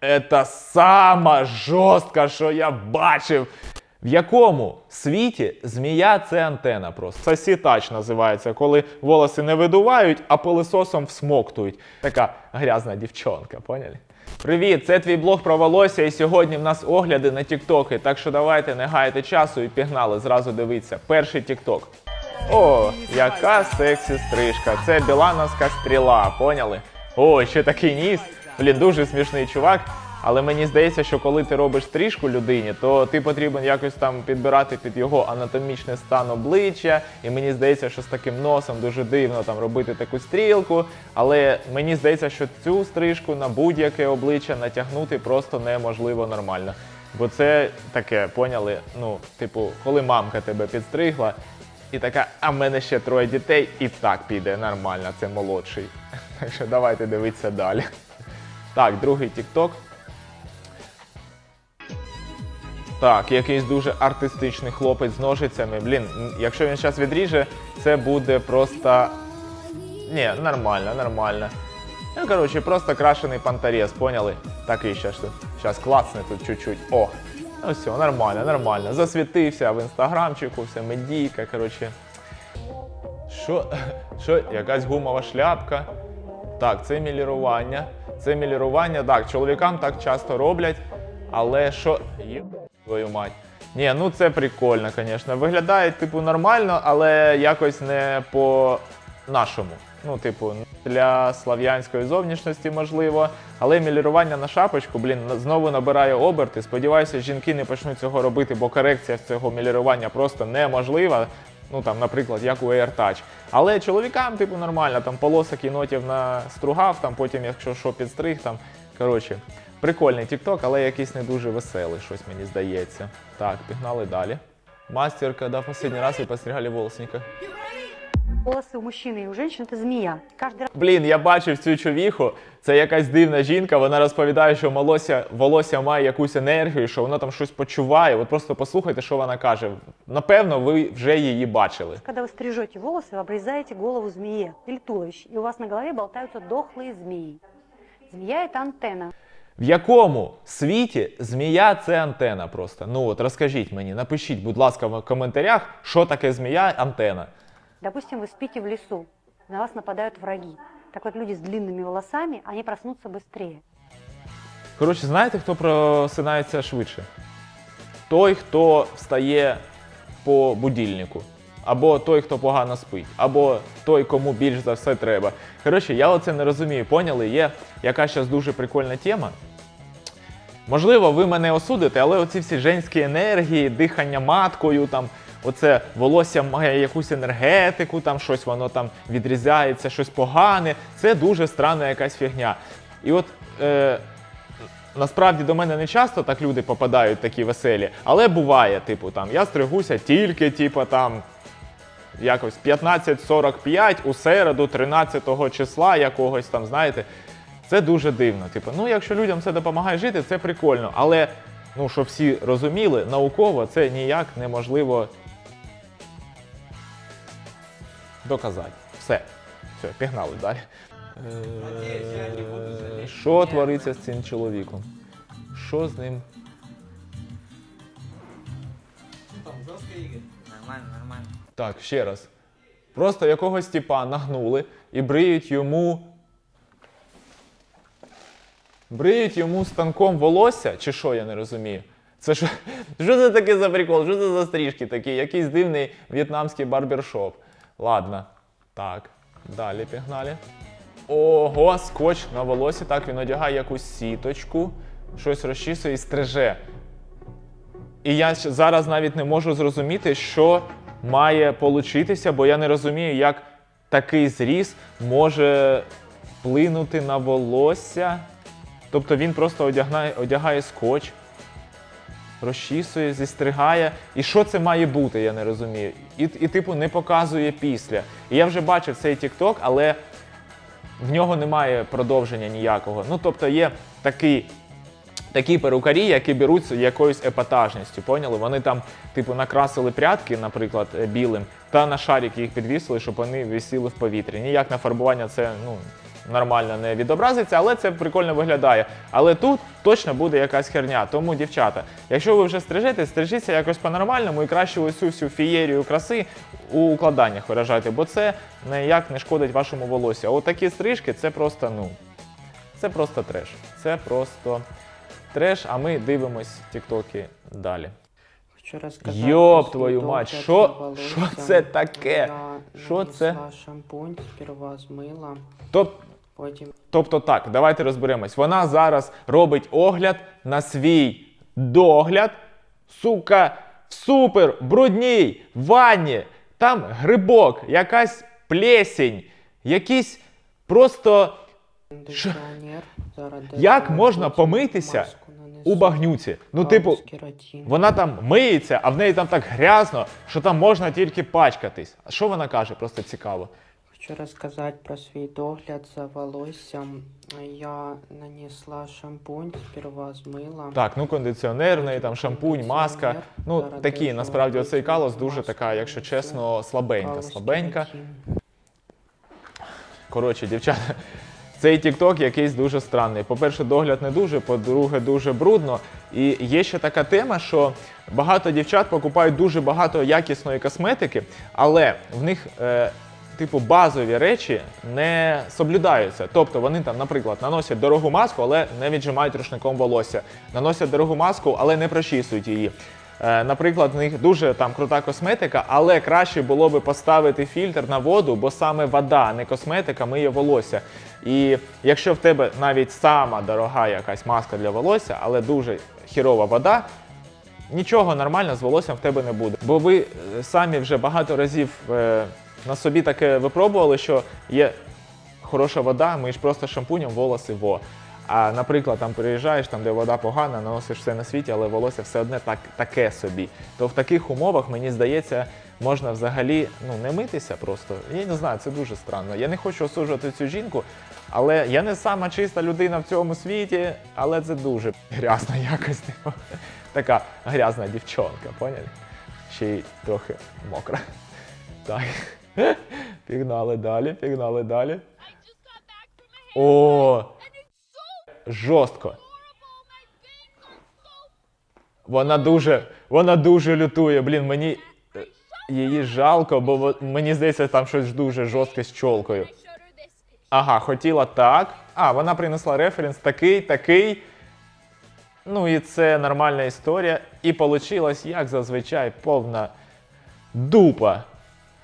Це сама жорстка, що я бачив. В якому світі змія це антена просто. Сосітач називається, коли волоси не видувають, а пилисосом всмоктують. Така грязна дівчонка, поняли? Привіт, це твій блог про волосся, і сьогодні в нас огляди на тіктоки. Так що давайте не гайте часу і пігнали зразу дивитися. Перший тікток. О, яка сексі стрижка. Це білановська стріла, поняли? О, ще такий ніс. Блін, дуже смішний чувак. Але мені здається, що коли ти робиш стрижку людині, то ти потрібен якось там підбирати під його анатомічний стан обличчя. І мені здається, що з таким носом дуже дивно там робити таку стрілку. Але мені здається, що цю стрижку на будь-яке обличчя натягнути просто неможливо нормально. Бо це таке, поняли? Ну, типу, коли мамка тебе підстригла, і така, а в мене ще троє дітей, і так піде нормально, це молодший. Так що давайте дивитися далі. Так, другий тікток. Так, якийсь дуже артистичний хлопець з ножицями. Блін, якщо він зараз відріже, це буде просто. Ні, нормально, нормально. Ну, коротше, просто крашений пантарез, поняли? Такий ще. Зараз клацне тут чуть-чуть. О! Ну все, нормально, нормально. Засвітився в інстаграмчику, все медійка, коротше. Що? Що? Якась гумова шляпка. Так, це мілірування. Це мілірування, так, чоловікам так часто роблять, але що. Є твою мать. Ні, ну це прикольно, звісно. Виглядає, типу, нормально, але якось не по нашому. Ну, типу, для слав'янської зовнішності можливо. Але мілірування на шапочку, блін, знову набирає оберти. Сподіваюся, жінки не почнуть цього робити, бо корекція цього мілірування просто неможлива. Ну там, наприклад, як у AirTouch. Але чоловікам, типу, нормально, там полоса кінотів настругав, там потім, якщо що, підстриг, там. Коротше, прикольний TikTok, але якийсь не дуже веселий, щось мені здається. Так, пігнали далі. Мастер, когда останній раз ви постригали волосника? Волосы у мужчины и у женщин это змея. Каждый раз Блін, я бачив цю човіху. Це якась дивна жінка. Вона розповідає, що волосся, волосся має якусь енергію, що вона там щось почуває. От просто послухайте, що вона каже. Напевно, ви вже її бачили. когда вы стрижете волосы, вы обрезаете голову змее или туловище, и у вас на голове болтаются дохлые змеи. Змея это антенна. В якому світі змія це антена просто? Ну от розкажіть мені, напишіть, будь ласка, в коментарях, що таке змія антена. Допустим, вы спите в лесу, на вас нападают враги. Так вот, люди с длинными волосами, они проснутся быстрее. Коротше, знаєте, хто просинається швидше? Той, хто встає по будильнику. Або той, хто погано спить, або той, кому більш за все треба. Коротше, я оце не розумію. Поняли? Є яка зараз дуже прикольна тема. Можливо, ви мене осудите, але оці всі женські енергії, дихання маткою, там, оце волосся має якусь енергетику, там щось воно там відрізається, щось погане. Це дуже странна якась фігня. І от е, насправді до мене не часто так люди попадають такі веселі, але буває, типу, там я стригуся тільки, типу, там. Якось 15.45 у середу, 13 числа якогось там, знаєте, це дуже дивно. Типу, ну якщо людям це допомагає жити, це прикольно. Але ну, щоб всі розуміли, науково це ніяк неможливо доказати. Все. Все, пігнали далі. Е, Що твориться з цим чоловіком? Що з ним? Нормально, нормально. Так, ще раз. Просто якогось типа нагнули і бриють йому. Бриють йому станком волосся, чи що, я не розумію. Це що, що це таке за прикол? Що це за стрижки такі? Якийсь дивний в'єтнамський барбершоп. Ладно. Так, далі пігнали. Ого, скотч на волосі. Так, він одягає якусь сіточку, щось розчісує і стриже. І я зараз навіть не можу зрозуміти, що має получитися, бо я не розумію, як такий зріз може вплинути на волосся. Тобто він просто одягає, одягає скотч, розчісує, зістригає. І що це має бути, я не розумію. І, і типу, не показує після. І я вже бачив цей TikTok, але в нього немає продовження ніякого. Ну, тобто є такий такі перукарі, які беруть якоюсь епатажністю. Поняли? Вони там, типу, накрасили прядки, наприклад, е, білим, та на шарик їх підвісили, щоб вони висіли в повітрі. Ніяк на фарбування це ну, нормально не відобразиться, але це прикольно виглядає. Але тут точно буде якась херня. Тому, дівчата, якщо ви вже стрижете, стрижіться якось по-нормальному і краще ось цю всю фієрію краси у укладаннях виражайте, бо це ніяк не шкодить вашому волосю. А от такі стрижки це просто, ну, це просто треш. Це просто треш, а ми дивимось тіктоки далі. Йоп твою мать, що- що це таке? Що це? шампунь, сперва змила, Тоб, потім тобто так, давайте розберемось. Вона зараз робить огляд на свій догляд, сука, в супер брудній ванні. Там грибок, якась плесень, якісь просто. Зараз Як можна помитися у багнюці. Ну, типу, Вона там миється, а в неї там так грязно, що там можна тільки пачкатись. А що вона каже? Просто цікаво. Хочу розказати про свій догляд за волоссям. Я нанесла шампунь, сперва змила. Так, ну кондиціонер, в неї там шампунь, маска. Ну такі, насправді, оцей калос дуже така, якщо чесно, слабенька. Слабенька. Коротше, дівчата, цей TikTok якийсь дуже странний. По-перше, догляд не дуже, по-друге, дуже брудно. І є ще така тема, що багато дівчат покупають дуже багато якісної косметики, але в них. Е, Типу базові речі не соблюдаються. Тобто вони там, наприклад, наносять дорогу маску, але не віджимають рушником волосся. Наносять дорогу маску, але не прочісують її. Е, Наприклад, в них дуже там крута косметика, але краще було би поставити фільтр на воду, бо саме вода, а не косметика, миє волосся. І якщо в тебе навіть сама дорога якась маска для волосся, але дуже хірова вода, нічого нормально з волоссям в тебе не буде. Бо ви е, самі вже багато разів е, на собі таке випробували, що є хороша вода, миєш просто шампунем волоси во. А наприклад, там приїжджаєш, там де вода погана, наносиш все на світі, але волосся все одне так, таке собі. То в таких умовах, мені здається, можна взагалі ну, не митися просто. Я не знаю, це дуже странно. Я не хочу осуджувати цю жінку, але я не сама чиста людина в цьому світі, але це дуже грязна якось. Така грязна дівчонка, поняли? Ще й трохи мокра. Так. Пігнали далі, пігнали далі. О! Жорстко. Вона дуже, вона дуже лютує. Блін, мені е, її жалко, бо мені здається, там щось дуже жорстке з чолкою. Ага, хотіла так. А, вона принесла референс такий, такий. Ну і це нормальна історія. І получилось, як зазвичай, повна дупа.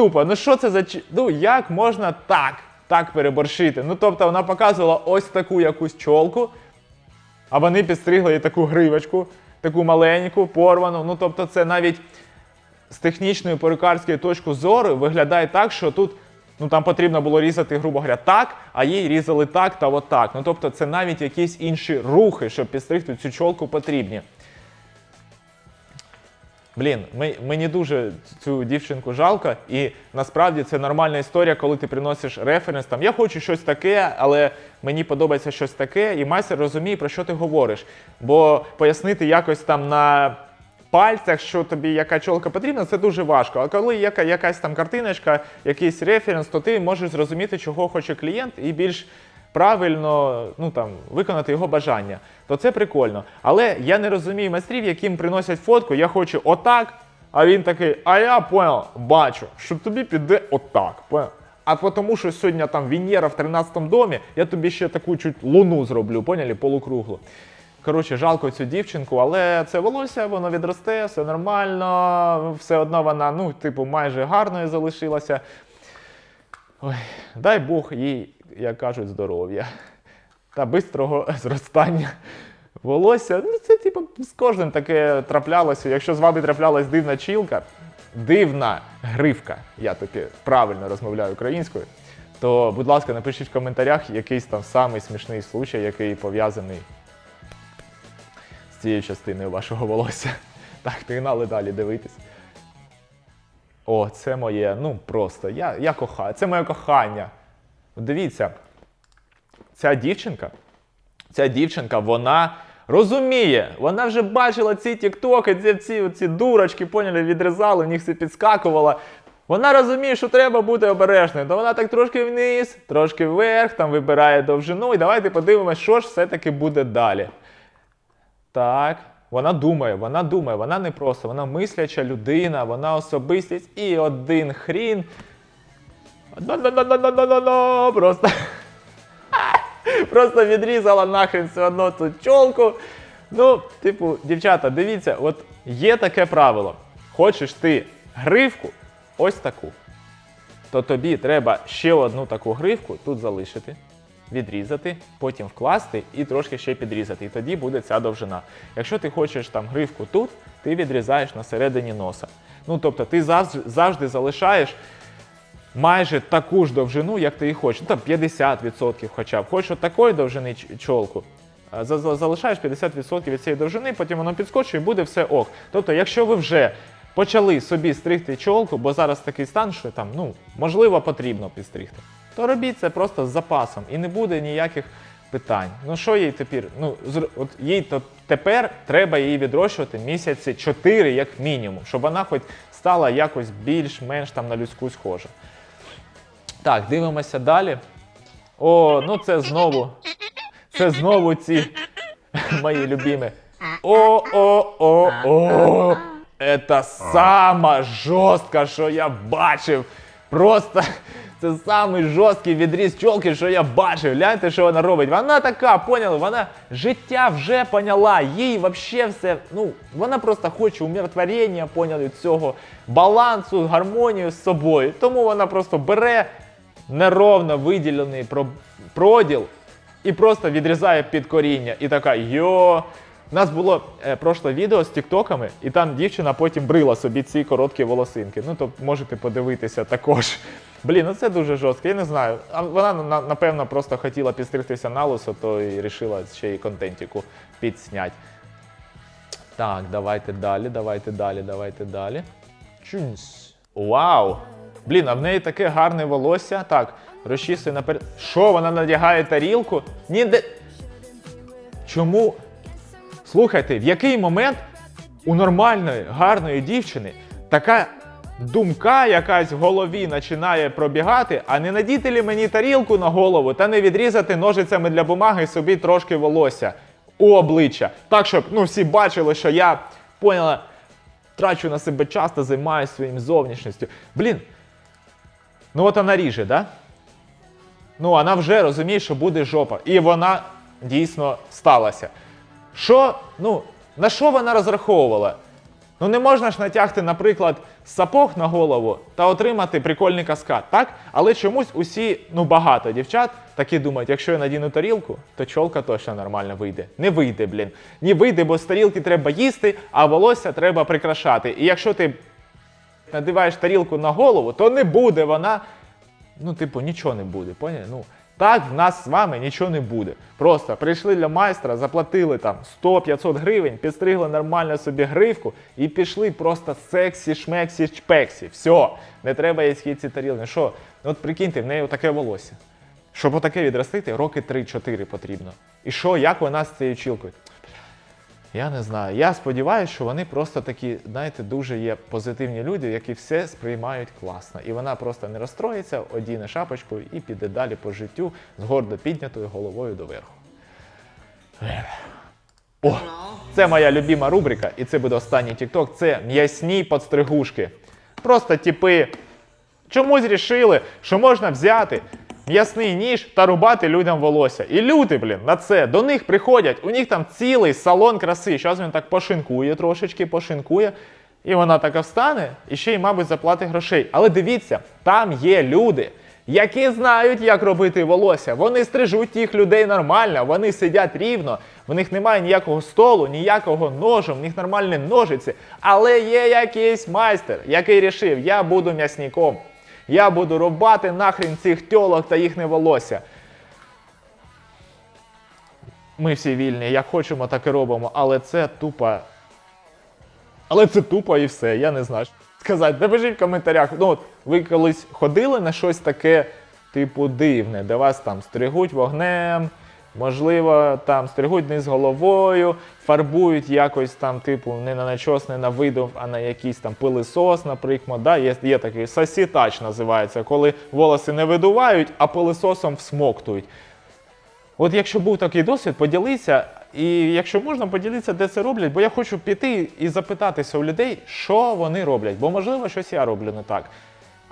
Тупо, ну що це за Ну як можна так, так переборщити? Ну тобто вона показувала ось таку якусь чолку, а вони підстригли їй таку гривочку, таку маленьку, порвану. Ну тобто, це навіть з технічної перукарської точки зору виглядає так, що тут ну там потрібно було різати, грубо говоря, так, а їй різали так та отак. Ну тобто, це навіть якісь інші рухи, щоб підстригти цю чолку потрібні. Блін, мені дуже цю дівчинку жалко, і насправді це нормальна історія, коли ти приносиш референс. Там я хочу щось таке, але мені подобається щось таке, і майстер розуміє, про що ти говориш. Бо пояснити якось там на пальцях, що тобі яка чолка потрібна, це дуже важко. А коли яка, якась там картиночка, якийсь референс, то ти можеш зрозуміти, чого хоче клієнт, і більш правильно ну, там, виконати його бажання. То це прикольно. Але я не розумію майстрів, яким приносять фотку, я хочу отак, а він такий, а я понял, бачу, що тобі піде отак. Понял? А тому, що сьогодні там Венера в 13 домі, я тобі ще таку чуть луну зроблю, поняли, полукруглу. Коротше, жалко цю дівчинку, але це волосся, воно відросте, все нормально, все одно вона, ну, типу, майже гарною залишилася. Ой, дай Бог їй, як кажуть, здоров'я та бистрого зростання волосся. Ну, це, типу, з кожним таке траплялося. Якщо з вами траплялась дивна чілка, дивна гривка, я таки правильно розмовляю українською, то, будь ласка, напишіть в коментарях якийсь там самий смішний случай, який пов'язаний з цією частиною вашого волосся. Так, пігнали далі дивитись. О, це моє, ну просто, я, я кохаю, це моє кохання. Дивіться, ця дівчинка, ця дівчинка, вона розуміє, вона вже бачила ці тіктоки, ці, ці, ці дурочки, поняли, відрізали, в них все підскакувало. Вона розуміє, що треба бути обережною, то вона так трошки вниз, трошки вверх, там вибирає довжину. І давайте подивимось, що ж все-таки буде далі. Так, вона думає, вона думає, вона не просто, вона мисляча людина, вона особистість і один хрін. Просто. Просто відрізала нахрен все одно ту чолку. Ну, типу, дівчата, дивіться, от є таке правило. Хочеш ти гривку, ось таку. То тобі треба ще одну таку гривку тут залишити, відрізати, потім вкласти і трошки ще підрізати. І тоді буде ця довжина. Якщо ти хочеш там гривку тут, ти відрізаєш на середині носа. Ну тобто ти завжди залишаєш майже таку ж довжину, як ти і хочеш. Ну, там 50% хоча б. Хочеш такої довжини чолку, за- залишаєш 50% від цієї довжини, потім воно підскочує і буде все ок. Тобто, якщо ви вже почали собі стригти чолку, бо зараз такий стан, що там, ну, можливо, потрібно підстригти, то робіть це просто з запасом і не буде ніяких питань. Ну що їй тепер? Ну, от їй то тепер треба її відрощувати місяці 4 як мінімум, щоб вона хоч стала якось більш-менш там на людську схожа. Так, дивимося далі. О, ну це знову. Це знову ці мої любимі. О, о, о, о. Это сама жорстка, що я бачив. Просто це самий жорсткий відріз чолки, що я бачив. Гляньте, що вона робить. Вона така, поняли, вона життя вже поняла. Їй вообще все. Ну, вона просто хоче умиротворення, поняли, цього балансу, гармонію з собою. Тому вона просто бере неровно виділений проділ і просто відрізає під коріння. І така йо. У нас було е, прошле відео з тіктоками, і там дівчина потім брила собі ці короткі волосинки. Ну, то можете подивитися також. Блін, ну це дуже жорстко. Я не знаю. А вона напевно просто хотіла підстригтися на лисо, то і вирішила ще й контентику підснять. Так, давайте далі, давайте далі, давайте далі. Чунс. Вау! Блін, а в неї таке гарне волосся. Так, розчісує наперед. Що, вона надягає тарілку? Ніде. Чому? Слухайте, в який момент у нормальної, гарної дівчини така думка якась в голові починає пробігати, а не надіти ли мені тарілку на голову та не відрізати ножицями для бумаги собі трошки волосся у обличчя. Так, щоб ну, всі бачили, що я поняла, трачу на себе час та займаюся своїм зовнішністю. Блін, ну от вона ріже, да? Ну, вона вже розуміє, що буде жопа. І вона дійсно сталася. Що, ну, на що вона розраховувала? Ну не можна ж натягти, наприклад, сапог на голову та отримати прикольний каскад, так? Але чомусь усі, ну багато дівчат такі думають, якщо я надіну тарілку, то чолка точно нормально вийде. Не вийде, блін. Не вийде, бо з тарілки треба їсти, а волосся треба прикрашати. І якщо ти надиваєш тарілку на голову, то не буде вона. Ну, типу, нічого не буде. Поняли? Ну, так в нас з вами нічого не буде. Просто прийшли для майстра, заплатили там 100-500 гривень, підстригли нормально собі гривку і пішли просто сексі, шмексі, чпексі. Все, не треба їй ці тарілки. Що? Ну, от прикиньте, в неї отаке волосся. Щоб отаке відростити, роки 3-4 потрібно. І що, як вона з цією чілкою? Я не знаю. Я сподіваюся, що вони просто такі, знаєте, дуже є позитивні люди, які все сприймають класно. І вона просто не розстроїться, одіне шапочку і піде далі по життю з гордо піднятою головою доверху. О, це моя любима рубрика, і це буде останній TikTok. Це м'ясні подстригушки. Просто типи чомусь рішили, що можна взяти м'ясний ніж та рубати людям волосся. І люди, блін, на це до них приходять. У них там цілий салон краси. Зараз він так пошинкує трошечки, пошинкує. І вона така встане і ще й, мабуть, заплатить грошей. Але дивіться, там є люди, які знають, як робити волосся. Вони стрижуть тих людей нормально, вони сидять рівно, в них немає ніякого столу, ніякого ножу, в них нормальні ножиці. Але є якийсь майстер, який рішив, я буду м'ясником. Я буду рубати нахрен цих тьолок та їхнє волосся. Ми всі вільні, як хочемо, так і робимо, але це тупо. Але це тупо і все, я не знаю. Сказати, напишіть в коментарях. Ну, ви колись ходили на щось таке, типу, дивне, де вас там стригуть вогнем, Можливо, там стригуть низ головою, фарбують якось там, типу, не на начос, не на видум, а на якийсь там пилисос, наприклад. Да? Є, є такий сосітач називається, коли волоси не видувають, а пилисосом всмоктують. От якщо був такий досвід, поділіться. І якщо можна, поділіться, де це роблять, бо я хочу піти і запитатися у людей, що вони роблять. Бо можливо, щось я роблю не так.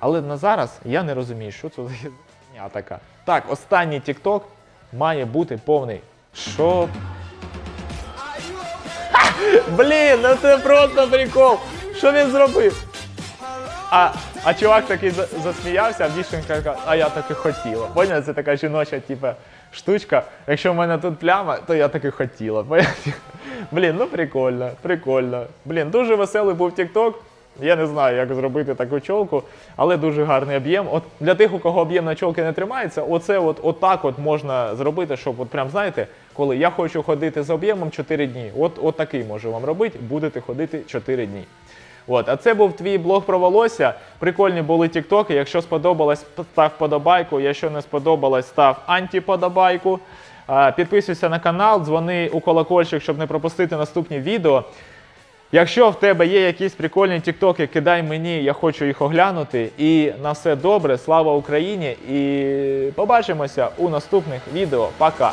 Але на зараз я не розумію, що це за така. Так, останній TikTok має бути повний. Що? Блін, ну це просто прикол. Що він зробив? А, а чувак такий засміявся, а дівчинка така, а я так і хотіла. Поняв, це така жіноча, типа, штучка. Якщо в мене тут пляма, то я так і хотіла. Блін, ну прикольно, прикольно. Блін, дуже веселий був TikTok. Я не знаю, як зробити таку чолку, але дуже гарний об'єм. От для тих, у кого об'єм на чолки не тримається, оце от, отак от можна зробити, щоб от прям знаєте, коли я хочу ходити з об'ємом 4 дні. От, от такий можу вам робити, будете ходити 4 дні. От, а це був твій блог про волосся. Прикольні були тіктоки. Якщо сподобалось, став подобайку. Якщо не сподобалось, став антиподобайку. А, Підписуйся на канал, дзвони у колокольчик, щоб не пропустити наступні відео. Якщо в тебе є якісь прикольні тіктоки, кидай мені, я хочу їх оглянути. І на все добре, слава Україні! І побачимося у наступних відео. Пока!